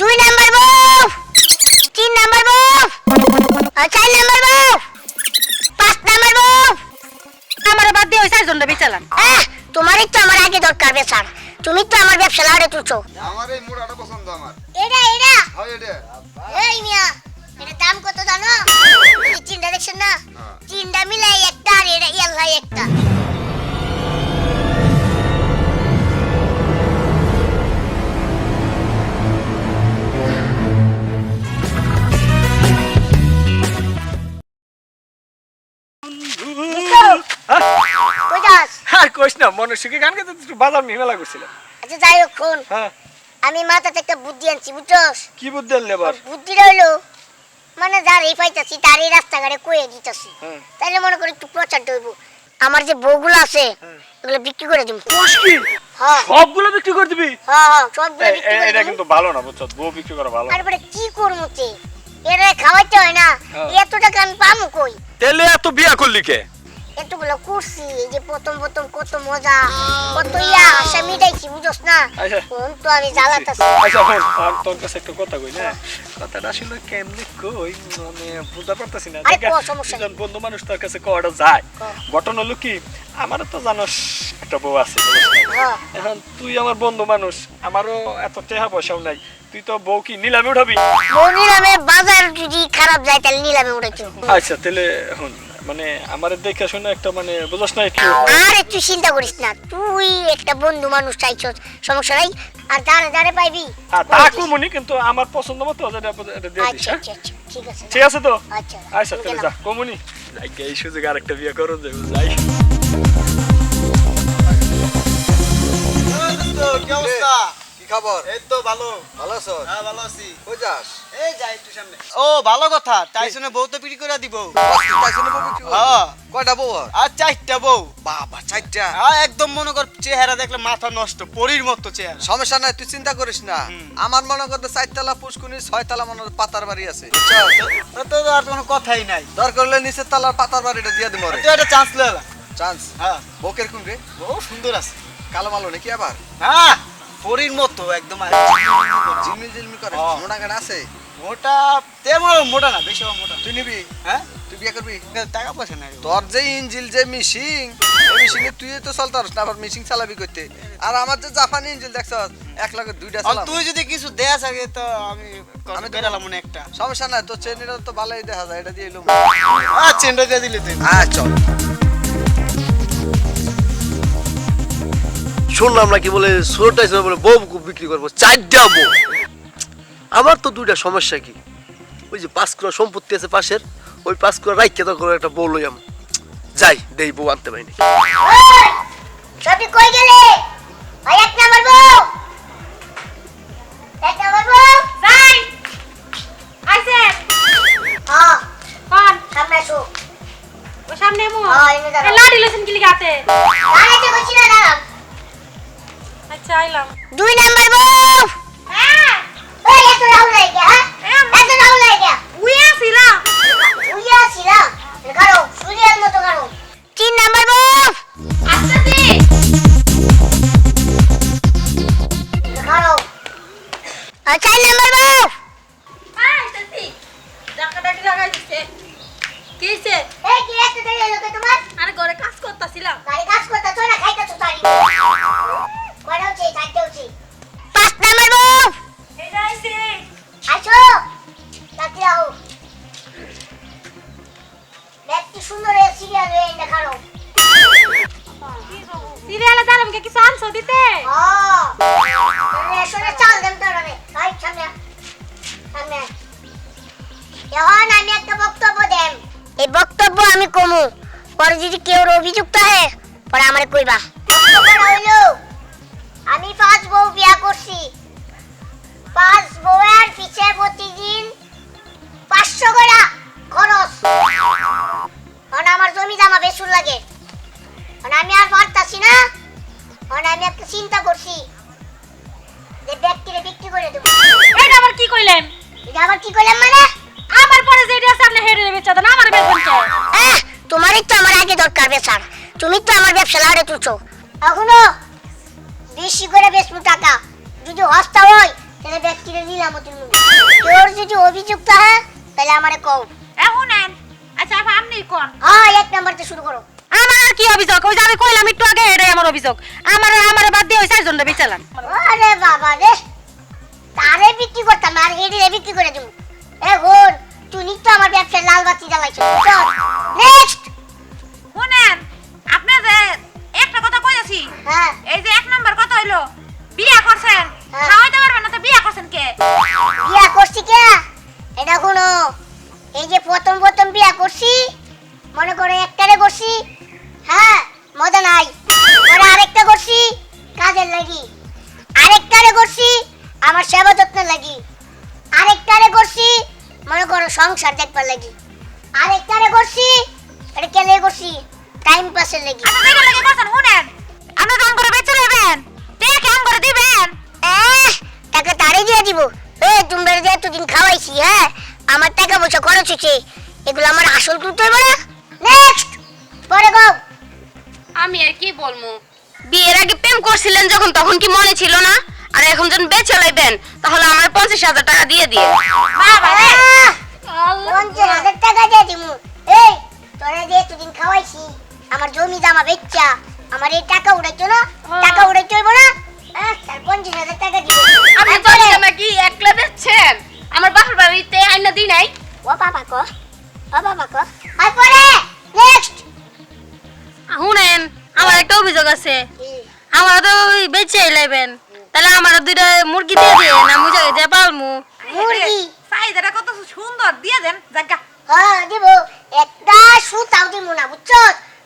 দুই নাম্বার বুফ তিন নাম্বার বুফ চার নাম্বার বুফ পাঁচ নাম্বার বুফ আমার বাদ দিয়ে ওই চারজনটা বেচালাম। আহ তোমারই তো আমার আগে দরকার বেচার। তুমি তো আমার ব্যবসা লাড়ে তুলছো। আমার এই মুড়াটা পছন্দ আমার। এটা এটা। হয় এটা। এই মিয়া এটা দাম কত জানো? তিনটা চিন্তা দেখছেন না। তিনটা মিলাই একটা আর এটা ইয়াল্লাই একটা। কইস না মনুষ্যকে গান গাইতে একটু বাজার মেলা করছিলাম আচ্ছা যাই হোক শোন, হ্যাঁ। আমি মাথাতে একটা বুদ্ধি আনছি বুঝছস? কি বুদ্ধি আনলে এবার বুদ্ধি রইল মানে যার এই পাইতাছি তার এই রাস্তাঘাটে কয়ে দিতেছি। তাইলে মনে করি একটু প্রচার হইব। আমার যে বউগুলো আছে এগুলো বিক্রি করে দিব হ্যাঁ সবগুলো বিক্রি করে দিবি? হ্যাঁ হ্যাঁ সবগুলো বিক্রি করে এটা কিন্তু ভালো না বুঝছ বউ বিক্রি করা ভালো না। তারপরে কি করব তে? এরা খাওয়াইতে হয় না। হ্যাঁ। এত টাকা আমি পাবো কই? তাহলে এত বিয়া করলি কে? এতগুলো করছি এই যে প্রথম প্রথম কত মজা কত ইয়া আশা মিটাইছি বুঝছ না? আচ্ছা। কোন তো আমি জ্বালাতাছি। আচ্ছা হন আর তোর কাছে একটা কথা কই না কথাটা আসলে কেমনে কই মানে বুঝতে পারতাছি না। আরে দেখা, সমস্যা নেই। বন্ধু মানুষ তার কাছে কটা যায়। ঘটনা হলো কি আমারও তো জানোস একটা বউ আছে? হ্যাঁ। এখন তুই আমার বন্ধু মানুষ আমারও এত টেহা পয়সাও নাই। তুই তো বউ কি নিলামে উঠাবি? বউ নিলামে বাজার যদি খারাপ যায় তাহলে নিলামে উঠেছো আচ্ছা তাহলে এখন মানে আমার দেখে শুনে একটা মানে বুঝছ না একটু। আর একটু চিন্তা করিস না তুই একটা বন্ধু মানুষ চাইছস সমস্যা নাই। আর যারে যারে পাইবি। আর তা বলে কিন্তু আমার পছন্দ মতো যেটা এটা দিয়ে দিস আচ্ছা হ্যাঁ? আচ্ছা আচ্ছা ঠিক আছে ঠিক আছে তো? আচ্ছা আচ্ছা তাহলে যা কমুনি। যাই এই সুযোগ আরেকটা বিয়ে করো যাব যাই। কি অবস্থা? খবর? এই তো ভালো। ভালো আছো? হ্যাঁ ভালো আছি। কই যাস? এই যাই একটু সামনে। ও ভালো কথা। টাইসনে বউ তো বিক্রি করে দিব। টাইসনে বউ বিক্রি হ্যাঁ। কয়টা বউ আর চারটা বউ। বাবা চারটা? হ্যাঁ একদম মনে কর চেহারা দেখলে মাথা নষ্ট পরীর মতো চেহারা। সমস্যা নাই তুই চিন্তা করিস না। আমার মনে করতে চারতলা পুষ্কুনি ছয়তলা মনে হয় পাতার বাড়ি আছে। তো আর কোনো কথাই নাই। দরকার হলে নিচের তলার পাতার বাড়িটা দিয়ে দিমরে তুই একটা চান্স লেলা চান্স হ্যাঁ। বউ কীরকম রে? বউ সুন্দর আছে। কালো মালো নাকি আবার? হ্যাঁ। পরীর মতো একদম ঝিলমিল ঝিলমিল করে। মোটা গাড়া আছে? মোটা তেমন মোটা না বেশি মোটা। তুই নিবি? হ্যাঁ? তুই বিয়ে করবি? টাকা পয়সা নাই। তোর যে ইঞ্জিল যে মিশিং মিশিং তুই তো চলতে পারস না আবার মিশিং চালাবি করতে। আর আমার যে জাপানি ইঞ্জিল দেখছ এক লাখের দুইটা চালাম। তুই যদি কিছু দেয়া থাকে তো আমি আমি বেরালাম মনে একটা। সমস্যা নাই তোর চেনিটা তো ভালোই দেখা যায় এটা দিয়ে এলুম আর চেন্ডা দিয়ে দিলে তুই। হ্যাঁ চল। শুনলাম নাকি বলে ষোলোটা হিসেবে বলে বউ বিক্রি করব চারটা বউ। আমার তো দুইটা সমস্যা কি? ওই যে পাঁচ কুড়া সম্পত্তি আছে পাশের ওই পাঁচ কুড়া রাইকে তো করে একটা বউ লই আমি। যাই দেই বউ আনতে পারিনি। সবই কই গেলে? ভাই এক নাম্বার বউ। এক নাম্বার বউ। যাই। আইছে হ্যাঁ। কোন? সামনে আসো। ও সামনে মু হ্যাঁ, এনে দাঁড়াও। লাডি কি লিগাতে দাঁড়াইতে কইছি না দাঁড়াও। আচ্ছা আইলাম দুই নাম্বার বউ হ্যাঁ হ্যাঁ আচ্ছা চার নাম্বার বউ জাকা লাগাই দিছে কিছে এই কি এত দেরি হলো তোমার আরে ঘরে কাজ করতাছিলাম গাড়ি কাজ করতেছো না সিরিয়াল দাঁড়াম কে কিছু আনছো দিতে আমি এই বক্তব্য আমি কমু পরে যদি কেউ অভিযুক্ত হয় পরে আমারে কইবা আমি পাঁচ বউ বিয়া করছি পাঁচ বউয়ের পিছে প্রতিদিন পাঁচশো করে খরচ। কারণ আমার জমি জামা বেসুর লাগে। কারণ আমি আর পারতাছি না। কারণ আমি একটা চিন্তা করছি যে ব্যক্তিরে বিক্রি করে দেবো। এটা আবার কি কইলেন? এটা আবার কি করলাম মানে? আমার পরে যেটা আছে আপনি হেডে বেচা দেন আমার কে আহ, তোমারই তো আমার আগে দরকার বেচার। তুমি তো আমার ব্যবসা লাড়ে তুলছো। এখনও বেশি করে বেচবো টাকা। যদি হস্তা হয় তাহলে ব্যক্তিরে নিলাম তুমি তোর যদি অভিযুক্ত হয় তাহলে আমারে কও। শুরুই কোন? হ্যাঁ এক নাম্বারতে শুরু করো। আমার কি অভিযোগ? ওই যে আমি কইলাম একটু আগে এটাই আমার অভিযোগ। আমার আমার বাদ দিয়ে ওই চারজনটা বেচালাম আরে বাবা রে তারে বিক্রি করতাম আর হেডে বিক্রি করে দেবো। এখন তুমি তো আমার ব্যবসায় লাল বাতি জ্বালাইছো। নেক্সট শুনেন আপনাদের একটা কথা কইতাছি হ্যাঁ। এই যে এক নাম্বার কথা হইল বিয়া করছেন হ্যাঁ। খাওয়াইতে পারবেন না তো বিয়া করছেন কে? বিয়া করছি কে? এটা কোনো এই যে প্রথম মনে করে একটারে করছি হ্যাঁ মজা নাই। পরে আরেকটা করছি কাজের লাগি। আরেকটারে করছি আমার সেবা যত্ন লাগি। আরেকটারে করছি মনে করো সংসার দেখবার লাগি। আরেকটারে করছি এটা কেলে করছি টাইম পাসের লাগি। করছেন শুনেন। আপনি করে বেচে নেবেন টেকে কাম করে দিবেন? টাকা তারে দিয়ে দিব। এ যে এতদিন খাওয়াইছি হ্যাঁ? আমার টাকা পয়সা খরচ হচ্ছে এগুলো আমার আসল তুলতে হবে না? নেক্সট পরে গো আমি আর কি বলব বিয়ের আগে প্রেম করছিলেন যখন তখন কি মনে ছিল না? আর এখন যখন বেচে লাইবেন তাহলে আমার পঞ্চাশ হাজার টাকা দিয়ে দিয়ে। বাবা রে! পঞ্চাশ হাজার টাকা দিয়ে দিমু। এই তোরা যে এতদিন খাওয়াইছি। আমার জমি জামা বেচ্চা আমার এই টাকা উড়াইছো না টাকা উড়াইতে হইব না। হ্যাঁ তার পঞ্চাশ হাজার টাকা দিব আপনি জমিটা নাকি একলা বেচছেন? আমার বাপের বাড়িতে আইনা দিই নাই। ও বাবা কো? ও বাবা কো তারপরে নেক্সট। শুনেন আমার একটা অভিযোগ আছে। আমার তো ওই বেচে লাইবেন তাহলে আমার দুইটা মুরগি দিয়ে দিয়ে না মুই যে পালমু। মুরগি? সাইজটা কত সুন্দর দিয়ে দেন জায়গা হ্যাঁ দিব। একটা সুতাও দিব না বুঝছ?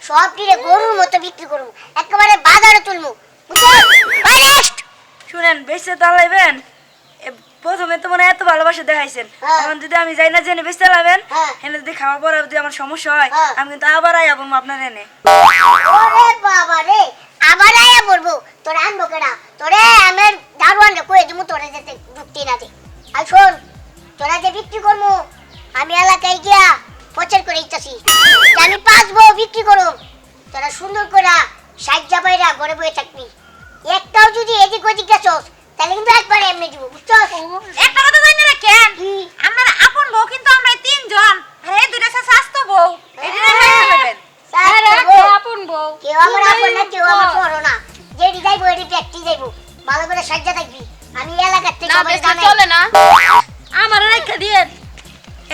সব দিলে গরুর মতো বিক্রি করব। একেবারে বাজারে তুলবো বুঝছ? শুনেন বেচতে তালাইবেন প্রথমে তো মনে হয় এত ভালোবাসা দেখাইছেন হ্যাঁ। এখন যদি আমি যাই না জেনে বেচতে লাবেন হ্যাঁ। এনে যদি খাওয়া পরে যদি আমার সমস্যা হয় হ্যাঁ। আমি কিন্তু আবার আই আপনার এনে বাবা রে করে সাজ্জা থাকবি। আমি এলাকার থেকে না সবাই জানে চলে না। আমার রেখে দিয়ে।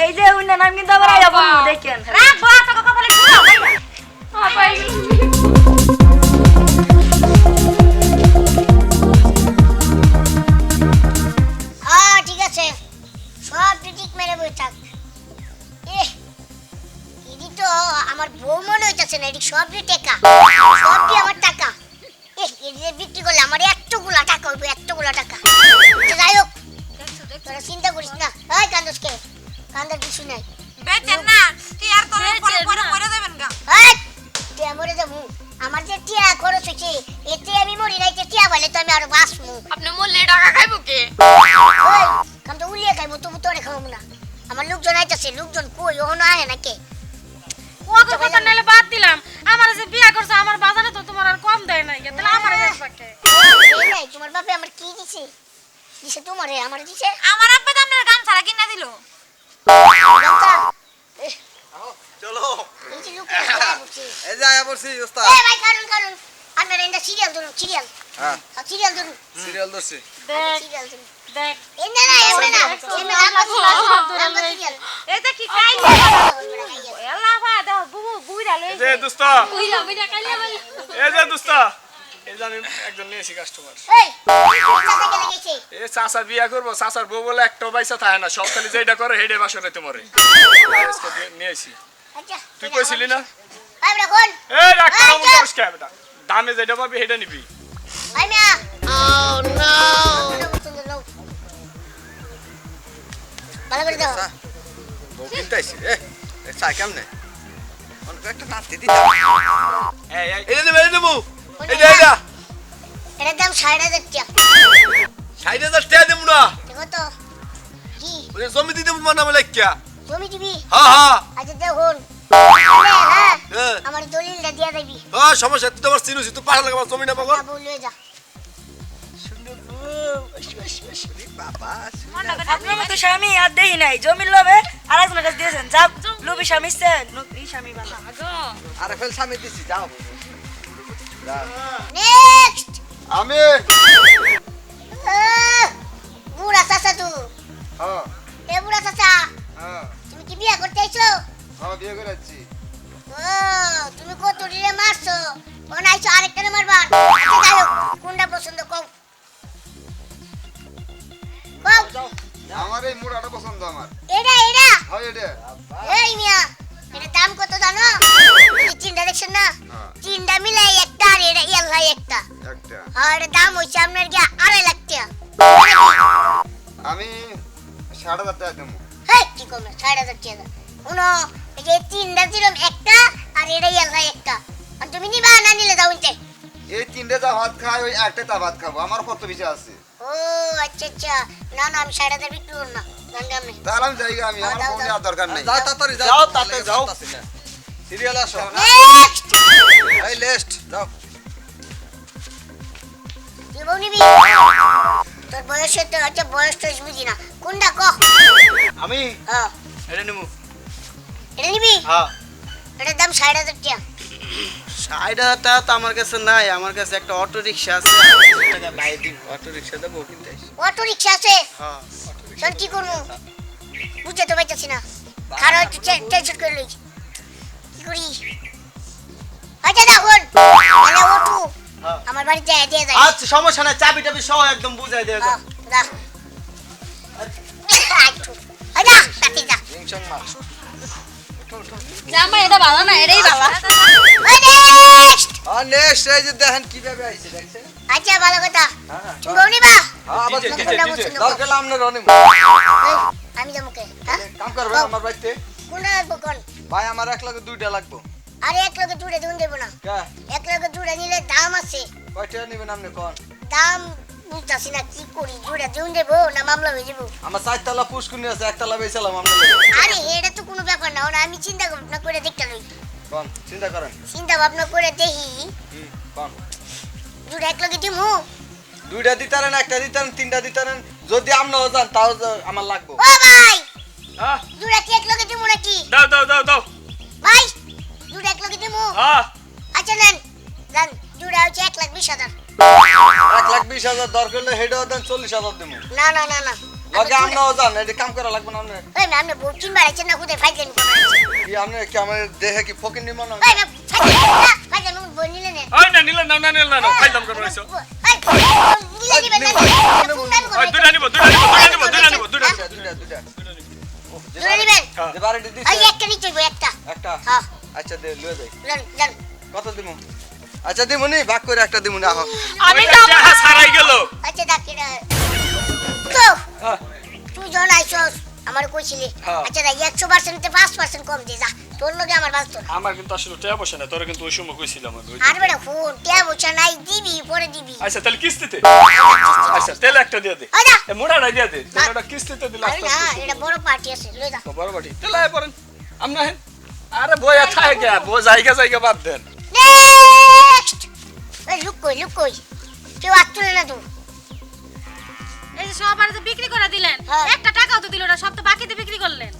এই যে উন্নয়ন আমি কিন্তু আবার আই যাব দেখেন রাখব তোকে কপালে ঢুকাও হ্যাঁ ঠিক আছে। সব ঠিক মেরে বই থাক। এহ, এডি তো আমার বউ মনে হইতেছে না এডি সবই টাকা চিন্তা করিস না। ওই কান্দস কে কান্দার কিছু নাই। বেচেন না তুই আর তোর পরে পরে পরে দেবেন গা। এই, টিয়া মরে যাব। আমার যে টিয়া খরচ হয়েছে এতে আমি মরি নাই যে টিয়া বলে তো আমি আরও বাঁচবো। আপনি মরলে টাকা খাইবো কে? ওই কাম তো উলিয়ে খাইবো তবু তোরে খাব না। আমার লোকজন আইতাছে লোকজন কই ওহনো আহে নাকি ওকে কথা বাদ দিলাম। আমার যে বিয়া করছে আমার বাজারে তো তোমার আর কম দেয় নাই তাহলে আমার তোমার বাপে আমার কি দিছে? দিছে তোমারে আমার দিছে? আমার আব্বা তো আপনার গান ছাড়া কিনা দিল। চলো। এই ওস্তাদ এই ভাই কারণ কারণ আপনার এটা সিরিয়াল ধরুন সিরিয়াল হ্যাঁ। সিরিয়াল ধরুন। সিরিয়াল ধরছি। সিরিয়াল ধরুন। দেখ। এই না না এমনি না এমনি লম্বা সিরিয়াল সিরিয়াল এটা কি খাই আল্লাহ দাও বুবু বুইরা লই যে দোস্ত। কইলা মিটা কাইলা এই যে দোস্ত। এই যে আমি একজন নিয়েছি কাস্টমার এই কোথা থেকে লেগেছে এ চাচা বিয়া করব চাচার বউ বলে একটা পয়সা থাকে না সব খালি যেটা করে হেডে বাসরে তোমারে নিয়েছি আচ্ছা তুই কইছিলি না? এ ডাক্তার এই, বেটা। দামে যেটা পাবি হেডে নিবি। ও ভালো করে দাও। বউ কিনতে আইছি। এ এ চা কেমনে? অনেক একটা নাতি দিতাম এই এই। নেব এটা নেব এটা এটা এটার দাম সাড়ে হাজার টাকা। ষাট হাজার টাকা দেবো না। দেখো তো। কি? জমি দিতে বলব না বলে কিয়া জমি দিবি? হ্যাঁ হ্যাঁ আচ্ছা দেখুন হ্যাঁ হ্যাঁ। আমার দলিলটা দিয়ে দিবি। হ্যাঁ সমস্যা তুই তো চিনুছি তুই পাঠালে আমার জমি না পাবো যা। বাবা আপনার মতো স্বামী আর দেই নাই। জমির লোভে আর একজনের কাছে দিয়েছেন যা লোভী স্বামী স্বামী ভালো আরে ফেল স্বামী দিছি যাও। নেক্সট আমি। বুড়া চাচা তু। হ্যাঁ। এ বুড়া চাচা হ্যাঁ। তুমি কি বিয়ে করতে আইছো? হ্যাঁ বিয়ে করেছি ও তুমি কত ডিলে মারছো? ও নাইছো আরেকটা মারবার। আচ্ছা কোনটা পছন্দ কও? কও। আমার এই মুড়াটা পছন্দ আমার। এটা এটা? হয় এটা। এই মিয়া এটা দাম কত জানো? চিন্তা দেখছেন না? হ্যাঁ। চিন্তা মিলাই একটা আর এটা ইয়াল্লাই একটা। একটা। আর দাম হইছে আপনার গিয়া আড়াই লাখ টাকা। আমি সাড়ে হাজার টাকা দেবো। হেই কি কমে সাড়ে হাজার টাকা। এই যে তিনটা দিলাম একটা আর এটা ইয়াল্লাই একটা। আর তুমি নিবা না নিলে যাও নিতে এই তিনটে যা ভাত খাই ওই একটা তা ভাত খাব। আমার কত বেশি আছে? ও আচ্ছা আচ্ছা। না না আমি সাড়ে হাজার বিক্রি করব না। আমি। তাহলে আমি যাই আমি আমার যাও, ফোন দেওয়ার দরকার নেই। যাও তাড়াতাড়ি যাও। তাড়াতাড়ি যাও। সিরিয়াল আসো। নেক্সট এই লিস্ট যাও। বউ নিবি তোর বয়সে তো বয়স বুঝি না কোনটা ক? আমি? হ্যাঁ এটা নেব এটা নিবি? হ্যাঁ এটার দাম সাড়ে হাজার টাকা। ষাট হাজার টাকা তো আমার কাছে নাই আমার কাছে একটা অটো রিক্সা আছে টাকা অটো রিক্সা দেবো কিনতে অটো রিক্সা আছে? হ্যাঁ কি করব? বুঝতে তো পাইতেছি না। খারাপ একটু টেনশন করে লই কি করি আচ্ছা অটো আমার বাড়িতে দিয়ে যায় আচ্ছা সমস্যা নাই চাবি টাবি সহ একদম বুঝাই দিয়ে যা। আচ্ছা আচ্ছা তাতে যা। রিংসং মার। জামাই এটা ভালো না এটাই ভালো। নেক্সট। আর নেক্সট এই যে দেখেন কীভাবে আইছে দেখছেন? আচ্ছা ভালো কথা। হ্যাঁ। তুমি হ্যাঁ আবার ডিজে, কোনটা পছন্দ করো? দরকার হলে আপনার আমি হ্যাঁ? কাম করবে আমার বাড়িতে? কোনটা লাগবো কোন? ভাই আমার এক লাখ দুইটা লাগবো। আরে এক লগে জুড়ে দিন দেবো না। কে? এক লগে জুড়ে নিলে দাম আছে। কয়টা নেবেন আপনি কোন? দাম বুঝতেছি না কি করি? জুড়ে দিন দেবো না মামলা হয়ে যাব? আমার চারতলা পুষ্কুনি আছে একতলা বেছিলাম আপনার আরে এটা তো কোনো ব্যাপার না আমি চিন্তা ভাবনা করে দেখতে লই। কোন? চিন্তা করেন। চিন্তা ভাবনা করে দেখি। হুম, কোন? জুড়ে এক লগে দিমু? দুইটা দিতারেন একটা দিতারেন তিনটা দিতারেন যদি আপনাও যান তাও আমার লাগবো। ও ভাই! হ্যাঁ? জুড়ে কি এক লগে দিমু নাকি? দাও দাও দাও দাও। ভাই! জুড়ে এক লগে দিমু। হ্যাঁ আচ্ছা নেন। জান জুড়ে হচ্ছে এক লাখ বিশ হাজার। এক লাখ বিশ হাজার দরকার হলে হেডেও দেন চল্লিশ হাজার দেবো না না না না। লগে আপনাও যান এটা কাম করা লাগবে না ওই কি আপনি কি আমার দেহে কি ফকির নিমন ওই ম্যাম ফাইজেন না বই নিলে নে ওই না নিলে নাও না নিলে না ফাইদাম করে রইছো নিলে নিবেন না ওই দুটা নিব দুটা নিব দুটা নিব দুটা নিব দুটা নিব দুইটা দুইটা যে জুড়ে নিবেন। যে বাড়িটি ওই একটা নিচে একটা। একটা। হ্যাঁ। আচ্ছা দে লয়ে যাই। কত দিমু? আচ্ছা দিমুনি ভাগ করে একটা দিমুনি আহ আমি যাহা সারাই গেল। আচ্ছা ডাক এটা তো হ্যাঁ। তুই যখন আইসস আমার কইছিলি হ্যাঁ। আচ্ছা দেখ একশো পার্সেন্টে পাঁচ পার্সেন্ট কম দিয়ে যা। তোর লগে আমার বাঁচতো না। আমার কিন্তু আসলে টাকা পয়সা না তোরা কিন্তু ওই সময় কইছিলাম আমি আর বেটা ফোন নাই দিবি পরে দিবি। আচ্ছা তাহলে কিস্তিতে? আচ্ছা তেল একটা দিয়ে দে। আচ্ছা এ মোড়াটা দিয়ে দে। কিস্তিতে দিলে আরে না এটা বড় পার্টি আছে লই যা। বড় আয় পড়েন আমনা হেন আরে বইয়া থাকে বই জায়গা জায়গা বাদ দেন। নেক্সট এই লুক কই লুক কই কেউ আসছিল না তো এই যে সবার যে বিক্রি করে দিলেন হ্যাঁ। একটা টাকাও তো দিল না সব তো বাকিতে বিক্রি করলেন।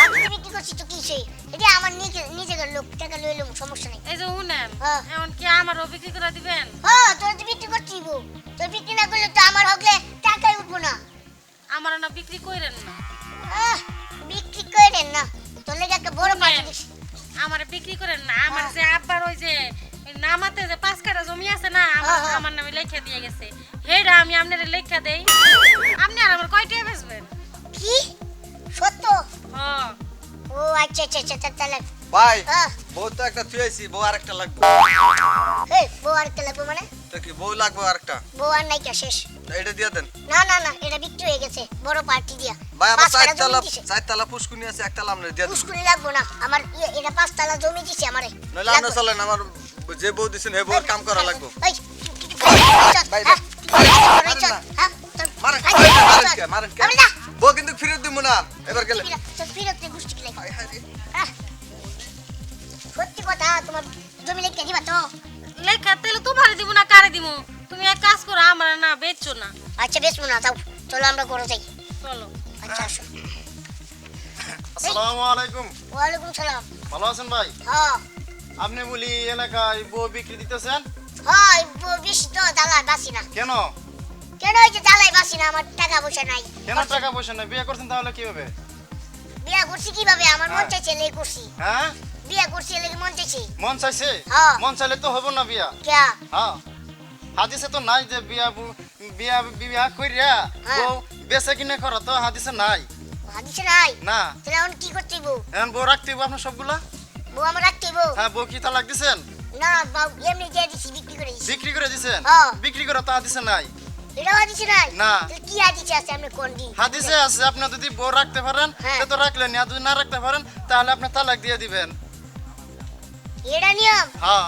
বাকিতে বিক্রি করছি তো কি সেই এটা আমার নিজে নিজের লোক টাকা লই এলাম সমস্যা নেই। এই যে উনেন হ্যাঁ। এখন কি আমারও বিক্রি করে দিবেন? ও তোর তো বিক্রি করছি বউ। তোর বিক্রি না করলে তো আমার হকলে টাকাই উঠবো না। আমার না বিক্রি কইরেন না। নামাতে যে পাঁচ কাটা জমি আছে না আমার হ্যাঁ, হ্যাঁ। আমার নামে লেখা দিয়ে গেছে। হেডা আমি আপনার লেখা দেই। আপনি আর আমার কয়টা বেচবেন? কি? সত্য? হ্যাঁ। ও আচ্ছা আচ্ছা আচ্ছা তাহলে ভাই বউ তো একটা থুয়েছি বউ আরেকটা লাগবে। এই বউ আর একটা লাগবো মানে? তো কি বউ লাগবে আরেকটা? বউ আর নাই কে শেষ। এটা দিয়ে দেন। না না না এটা বিক্রি হয়ে গেছে বড় পার্টি দিয়া। ভাই আমার পাঁচ কাঠা জমি চারতলা দিছে। চারতলা পুষ্কুনি আছে একতলা আমরা দিয়ে দেন। পুষ্কুনি লাগবো না আমার ইয়ে, এটা পাঁচতলা জমি দিছে আমারে। নইলে আমরা চলেন আমার যে বউ দিছেন হে বউর কাম করা লাগবে। বউ কিন্তু ফিরত দিব না। এবার গেলে। হায় রে। আহ, সত্যি কথা তোমার জমি লেখা দিবা তো? লেখা তাহলে তোমারে দিব না কারে দিব? তুমি এক কাজ করো আমার না বেচছো না। আচ্ছা মনে যাও চলো আমরা করে যাই। চলো। আচ্ছা আসো। আসসালামু আলাইকুম। ওয়ালাইকুম সালাম। ভালো আছেন ভাই? হ্যাঁ। আপনি বলি এলাকায় বউ বিক্রি দিতেছেন? হয় বেশি তো দালাই বাসি না। কেন? কেন ওই যে দালাই বাসি না আমার টাকা পয়সা নাই। কেন টাকা পয়সা নাই? বিয়ে করছেন তাহলে কীভাবে? বিয়া করছি কীভাবে? আমার মন হ্যাঁ। চাইছে লেগে করছি। হ্যাঁ? বিয়া করছি লেগে মন চাইছে। মন চাইছে? হ্যাঁ। মন চাইলে তো হব না বিয়া। কেয়া হ্যাঁ। হাদিসে তো নাই যে বিয়া বিয়া বিয়া কইরা হ্যাঁ। বউ বেচা কিনে করা তো হাদিসে নাই। হাদিসে নাই? না। তাহলে এখন কি করতে বউ এখন বউ রাখতে হইবো আপনার সবগুলা? বউ আমার রাখতে বউ। হ্যাঁ বউ কি তালাক দিছেন? না বাবু এমনি দিয়ে দিছি বিক্রি করে দিছি। বিক্রি করে দিছেন? হ্যাঁ। বিক্রি করা তো হাদিসে নাই? এটাও হাদিসে নাই? না। কি হাদিসে আছে? আমি কোন দিন? হাদিসে আছে আপনি যদি বউ রাখতে পারেন হ্যাঁ। সে তো রাখলেন আর যদি না রাখতে পারেন তাহলে আপনি তালাক দিয়ে দিবেন। এটা নিয়ম? হ্যাঁ।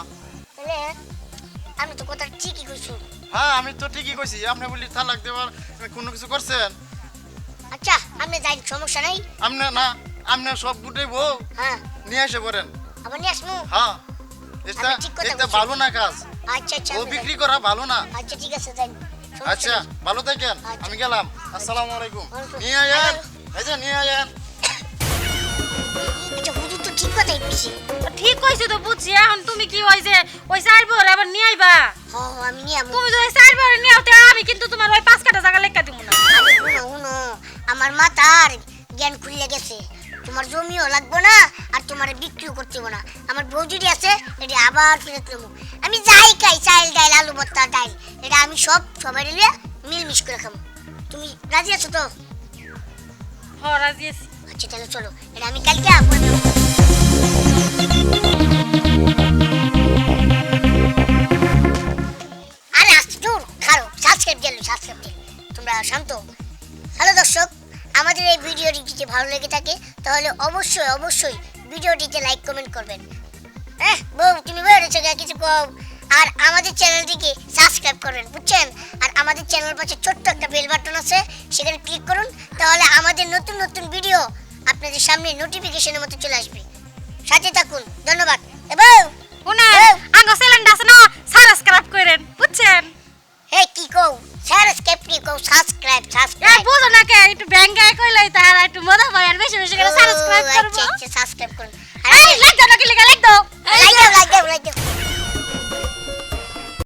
তাহলে আমি তো কথা ঠিকই কইছি। হ্যাঁ আমি তো ঠিকই কইছি আপনি বলি তালাক দেওয়ার কোনো কিছু করছেন? আচ্ছা আমি যাই সমস্যা নাই। আপনি না আপনি সব গুটে বউ। হ্যাঁ। নিয়ে এসে পড়েন আবার নিয়ে আসব হ্যাঁ। এটা এটা ভালো না কাজ। আচ্ছা আচ্ছা ও বিক্রি। করা ভালো না। আচ্ছা ঠিক আছে যাই। আচ্ছা ভালো থাকেন। আচ্ছা। আমি গেলাম। আসসালামু আলাইকুম। নিয়ে আয়েন। এই যে নিয়ে আয়েন। আচ্ছা তো ঠিক কইছি। তো বুঝছি। এখন তুমি কি হইছে ওই চার আবার নিয়ে আইবা? আমি তুমি চার বউর নিয়ে আওতে আমি কিন্তু তোমার ওই পাঁচ কাটা জায়গা লেখা দিব না। আমার মাথার জ্ঞান খুলে গেছে। তোমার জমিও লাগবে না আর তোমার বিক্রিও করতে না। আমার বউ যদি আছে এটা আবার ফেরত নেব আমি যাই খাই চাইল ডাইল আলু ভর্তা ডাইল এটা আমি সব সবাই মিলে মিলমিশ করে খাব। তুমি রাজি আছো তো? হ রাজি আছি। আচ্ছা তাহলে চলো এটা আমি কালকে আরে আস্তে দূর খারো সাবস্ক্রাইব দিল সাবস্ক্রাইব দিল তোমরা শান্ত। হ্যালো দর্শক। আমাদের এই ভিডিওটি যদি ভালো লেগে থাকে তাহলে অবশ্যই অবশ্যই ভিডিওটিতে লাইক কমেন্ট করবেন। হ্যাঁ বউ তুমি বেরোছো কিছু কম আর আমাদের চ্যানেলটিকে সাবস্ক্রাইব করবেন বুঝছেন? আর আমাদের চ্যানেল পাশে ছোট্ট একটা বেল বাটন আছে সেখানে ক্লিক করুন তাহলে আমাদের নতুন নতুন ভিডিও আপনাদের সামনে নোটিফিকেশনের মতো চলে আসবে। সাথে থাকুন ধন্যবাদ। এ বউ শুনে আঙ্গ চ্যানেলটা আছে না? সাবস্ক্রাইব করেন বুঝছেন? এই কি কও? স্যার স্কেপটি কও? সাবস্ক্রাইব সাবস্ক্রাইব না বলো না কে একটু ব্যাঙ্গায় কইলাই তার একটু মজা আচ্ছা, আচ্ছা, করুন। আরে লাইক দাও না কি লাইক দাও। লাইক দাও লাইক দাও।